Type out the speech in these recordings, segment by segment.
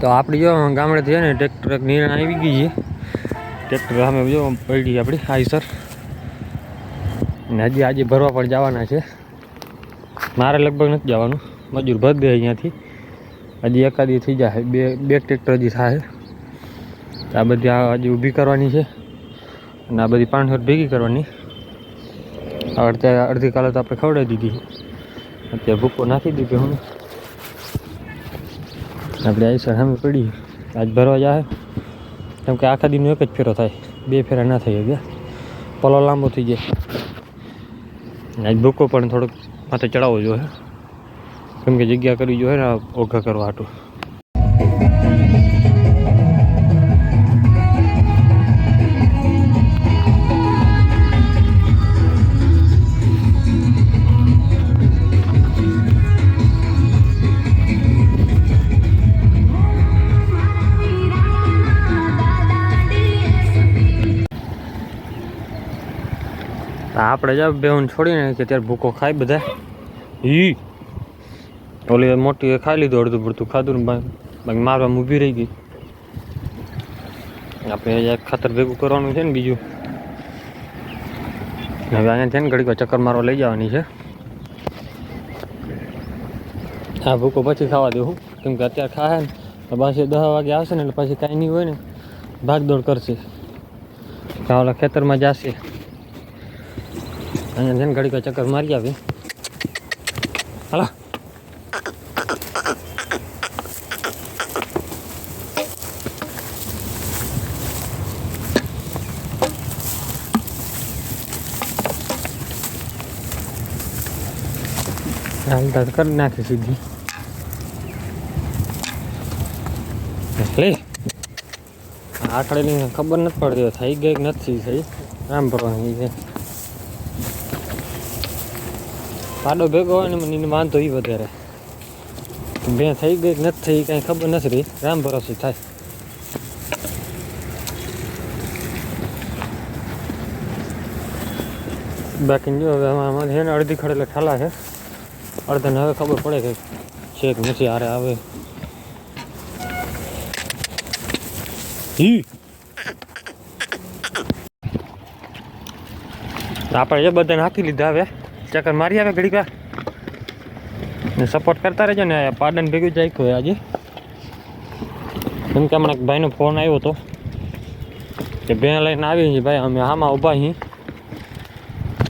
તો આપણી જો ગામડેથી છે ને, ટ્રેક્ટર નિર્ણય આવી ગઈ છે. ટ્રેક્ટર સામે જો પડી આપણી આઈસર ને હજી આજે ભરવા પણ જવાના છે. મારે લગભગ નથી જવાનું. મજૂર ભર દે અહીંયાથી. હજી એકાદી થઈ જાય. બે બે ટ્રેક્ટર હજી થાય. આ બધી હજી ઊભી કરવાની છે. અને આ બધી પાંચસો ભેગી કરવાની. અત્યારે અડધી કાલે તો આપણે ખવડાવી દીધી. અત્યારે ભૂકો નાખી દીધી હું. આપણે આવી સરહામે પડી. આજ ભરવા જાય કેમ કે આખા દિનનો એક જ ફેરો થાય. બે ફેરા ના થઈ ગયા પલો લાંબો થઈ જાય. આજ ભૂકો પણ થોડોક માથે ચડાવવો જોઈએ. કેમ કે જગ્યા કરવી જોઈએ ને ઓઘા કરવા હાટું. આપણે જ બેહુન છોડીને, કે ત્યારે ભૂકો ખાય બધા. ઈ. ઓલી મોટી ખાઈ લીધું, અડધું પડતું ખાધું ને બાકી મારવામાં ઊભી રહી ગઈ. આપણે ખાતર ભેગું કરવાનું છે ને બીજું. હવે અહીંયા છે ને ઘડીક ચક્કર મારવા લઈ જવાની છે. આ ભૂકો પછી ખાવા દેવું કેમ કે અત્યારે ખાય ને, તો પાછી દસ વાગે આવશે ને એટલે પછી કાંઈ નહીં હોય ને, ભાગદોડ કરશે. ઓલા ખેતરમાં જશે. અહીંયા છે ઘડી કોઈ ચક્કર મારી આવી હાલો. હાલતા કરી નાખી સીધી. લે આખડેની ખબર નથી પડતી થઈ ગઈ નથી થઈ આમ ભરવાની પાડો ભેગો હોય ને મને એને વાંધો એ વધારે. બે થઈ ગઈ કે નથી થઈ કાંઈ ખબર નથી રહી. રામ ભરોસે થાય. બાકી જો હવે આમાં છે ને અડધી ખડેલા ઠાલા છે. અડધાને હવે ખબર પડે કે છે કે નથી, હારે આવે. હી આપણે જે બધાને હાકી લીધા હવે ચક્કર મારી આવે ઘડીક ને સપોર્ટ કરતા રહેજો ને, પાડન ભેગું જાય હોય આજે. કેમ કે હમણાં એક ભાઈનો ફોન આવ્યો હતો. કે બે લઈને આવી છે ભાઈ, અમે આમાં ઊભા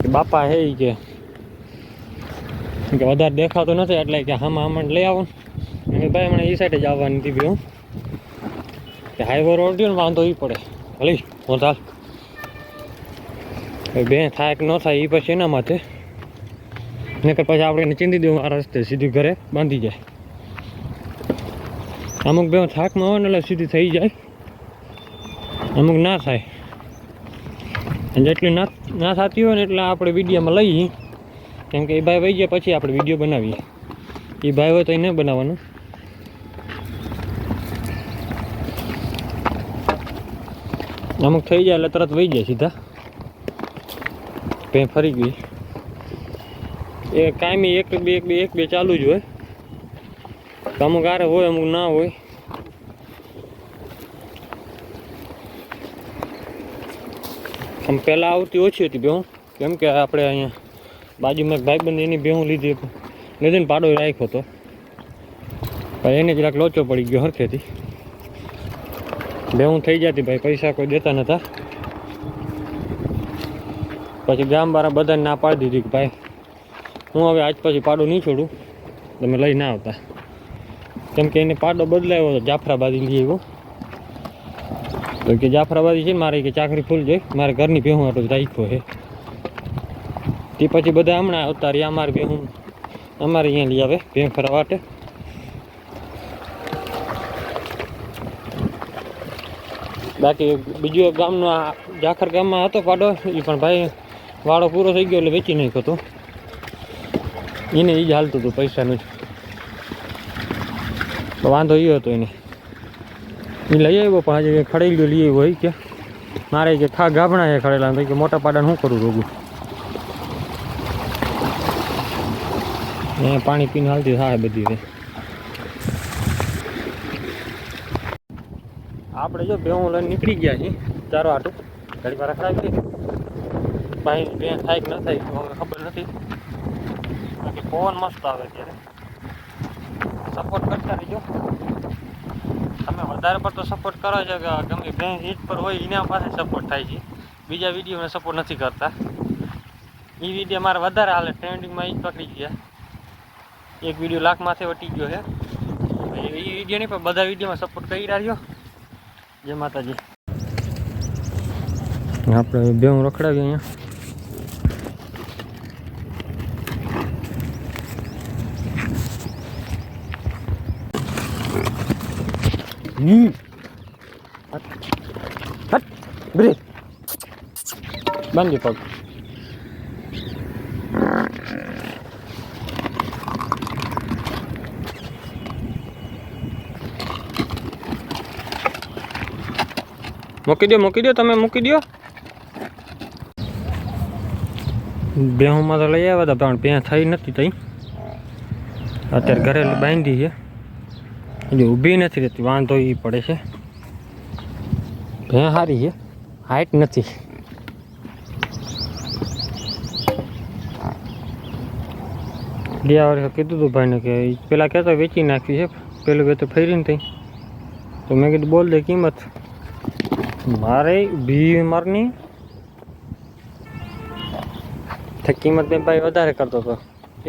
કે બાપા હે કે કે વધારે દેખાતું નથી, એટલે કે આમાં આમાં લઈ આવો. ને ભાઈ હમણાં એ સાઈડે જ આવવાની હતી હું. કે હાઈવે રોડ રહ્યો ને વાંધો એ પડે. ભલે હું બે થાય કે ન થાય એ પછી એના માથે નકર પછી આપણે ચીંધી દેવું આ રસ્તે, સીધી ઘરે બાંધી જાય. અમુક બે થાકમાં હોય ને એટલે સીધી થઈ જાય. અમુક ના થાય. જેટલી ના ના થતી હોય ને એટલે આપણે વિડીયોમાં લઈએ. કેમ કે એ ભાઈ વહી ગયા પછી આપણે વીડિયો બનાવીએ. એ ભાઈ હોય તો એને બનાવવાનું. અમુક થઈ જાય એટલે તરત વહી જાય સીધા. ભે ફરી ગઈ? એ કાયમી એક, બે એક બે એક, બે ચાલુ જ હોય. અમુક આરે હોય, અમુક ના હોય. આમ પહેલાં આવતી ઓછી હતી બેહું કેમ કે આપણે અહીંયા બાજુમાં એક ભાઈબંધ, એની બેહું લીધી લીધીને પાડો રાખ્યો હતો. પણ એને જરાક લોચો પડી ગયો હરખેથી. બેહું થઈ જતી ભાઈ, પૈસા કોઈ દેતા નતા. પછી ગામવાળા બધાને ના પાડી દીધી કે ભાઈ, હું હવે આજ પછી પાડો નહીં છોડું. તમે લઈ ના આવતા. કેમ કે એને પાડો બદલાયો હતો જાફરાબાદી લઈ આવ્યો તો કે જાફરાબાદી છે ને મારે કે ચાકરી ફૂલ જોઈ, મારે ઘરની ભેહું આટલું રાખ્યો છે. તે પછી બધા હમણાં આવતા રહ્યા અમારે ભેહું, અમારે અહીંયા લઈ આવે ભેં ફરવા માટે બાકી બીજું ગામનો આ જાખર ગામમાં હતો પાડો એ પણ ભાઈ વાળો પૂરો થઈ ગયો એટલે વેચી નાખ્યો હતો એને એ જ હાલતું હતું પૈસાનું જ. વાંધો એ હતો એને. એ લઈ આવ્યો પણ હજી ખડેલું લઈ આવ્યો કે મારે કે ખા ગાભણા છે ખડેલા કે મોટા પાડાને શું કરું રોગું? એ પાણી પીને હાલતી થાય બધી રે. આપણે જો ભેહું લઈને નીકળી ગયા છીએ. ચારો આટું. ઘડી વાર રખડાવી ભાઈ બેન થાય કે ન થાય હવે ખબર નથી. બાકી પવન મસ્ત આવે ત્યારે સપોર્ટ કરતા રહીજો. તમે વધારે પડતો સપોર્ટ કરો છો કે ગમે બેન હિટ પર હોય એના પાસે સપોર્ટ થાય છે. બીજા વિડીયોને સપોર્ટ નથી કરતા. એ વીડિયો મારે વધારે હાલે ટ્રેન્ડિંગમાં એ પકડી ગયા. એક વીડિયો લાખ માથે વટી ગયો છે. એ વીડિયો નહીં, પણ બધા વિડીયોમાં સપોર્ટ કરી રહ્યો જય માતાજી. આપણે બે હું રખડાવી અહીંયા. હમ. હટ. બ્રેક બાંધી પગ. મૂકી દો મૂકી દો તમે મૂકી દો બેહુમાં તો લઈ આવ્યા હતા, પણ ત્યાં થઈ નથી તઈ. અત્યારે ઘરે બાંધી છે. હજી ઊભી નથી રહેતી, વાંધો એ પડે છે. ભેં સારી છે હાઈટ નથી. ગયા વર્ષે કીધું હતું ભાઈને કે ઈ પેલા કહેતો વેચી નાખવી છે, પેલું બે તો ફેરીને થઈ તો મેં કીધું, બોલ દે કિંમત. મારે બી મારની તે કિંમત મેં ભાઈ વધારે કરતો હતો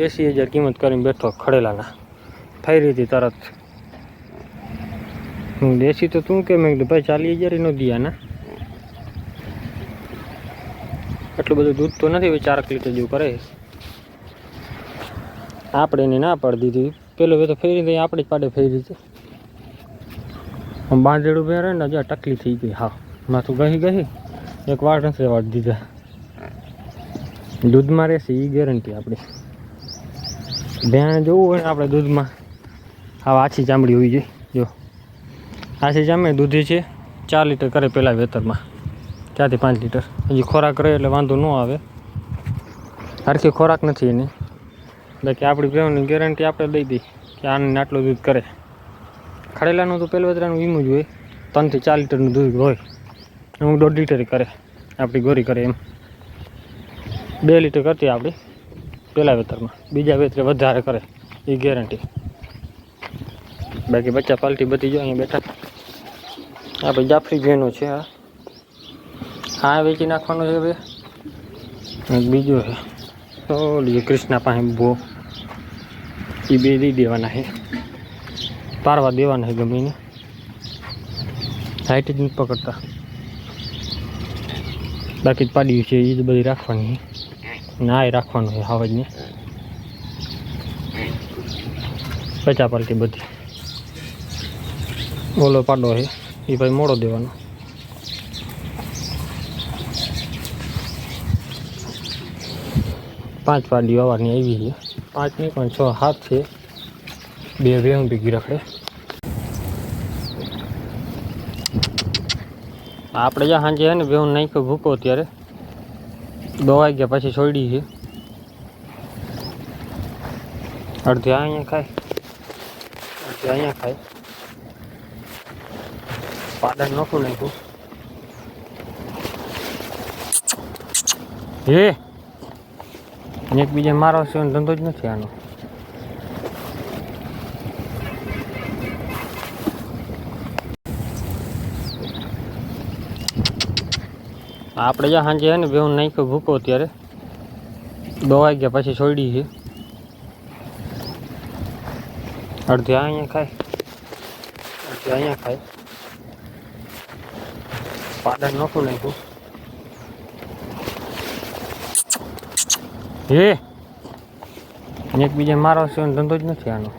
એસી હજાર કિંમત કરીને બેઠો ખડેલાના. ફેરી હતી તરત. હું દેશી તો તું કે? મેં ભાઈ ચાલી હજાર એનો દિયા ના. એટલું બધું દૂધ તો નથી ચાર લીટર જેવું કરે. આપણે એને ના પાડી દીધી. પેલો બે તો ફેરી થઈ આપણે જ પાડે ફેરી છે બાંધેડું રહે ને જ્યાં ટકલી થઈ ગઈ. હા, માથું ગહી ગઈ એક વાળ નથી વાળી દીધા. દૂધમાં રહેશે એ ગેરંટી આપણી. ભેણ જોવું હોય ને આપણે દૂધમાં. હા આછી ચામડી હોવી જોઈએ. જો. આછી ચામડી દૂધી છે. ચાર લીટર કરે પહેલાં વેતરમાં. ચારથી પાંચ લીટર. હજી ખોરાક રહે એટલે વાંધો ન આવે. સરખી ખોરાક નથી એની. બાકી આપણી પ્રેમની ગેરંટી આપણે દઈ દઈ કે આને આટલું દૂધ કરે. ખડેલાનું તો પહેલું વેતરાનું વીમું જ હોય. ત્રણથી ચાર લીટરનું દૂધ હોય. હું દોઢ લીટર કરે. આપણી ગોરી કરે એમ. બે લીટર કરતી આપણી પહેલાં વેતરમાં. બીજા વેતરે વધારે કરે. એ ગેરંટી. બાકી બચ્ચા પાલટી બધી જો અહીંયા બેઠા. આપણે જાફરી બેનો છે આ વેચી નાખવાનો છે ભાઈ એક બીજો છે. લીધો કૃષ્ણા પાસે ભો. એ બે દઈ દેવાના છે. પારવા દેવાના છે ગમે એને હાઈટ જ નથી પકડતા. બાકી પાડ્યું છે એ જ બધી રાખવાની છે. ના, એ રાખવાનું છે હાવજને પચા પાલટી બધી. ઓલો પાડો છે. એ ભાઈ મોડો દેવાનો પાંચ પાડી વાવાની આવી છે પાંચ નહીં પણ છ હાથ છે બે વેમ ભેગી રખડે આપણે જ્યાં સાંજે છે ને વેમ નાખ્યો ભૂકો ત્યારે દો વાગ્યા પછી છોડી છે અડધી અહીંયા ખાય અડધી અહીંયા ખાય પાડન નોખું નાખ્યું હે? એકબીજા મારો છે ધંધો જ નથી આનો. આપણે જ્યાં સાંજે હે ને બે હું નાખ્યો ભૂકો ત્યારે દો વાગ્યા પછી છોડી છે. અડધી અહીંયા ખાય. અડધી અહીંયા ખાય. પાડન નોખું નાખ્યું હે? એકબીજા મારો છે ધંધો જ નથી આનો.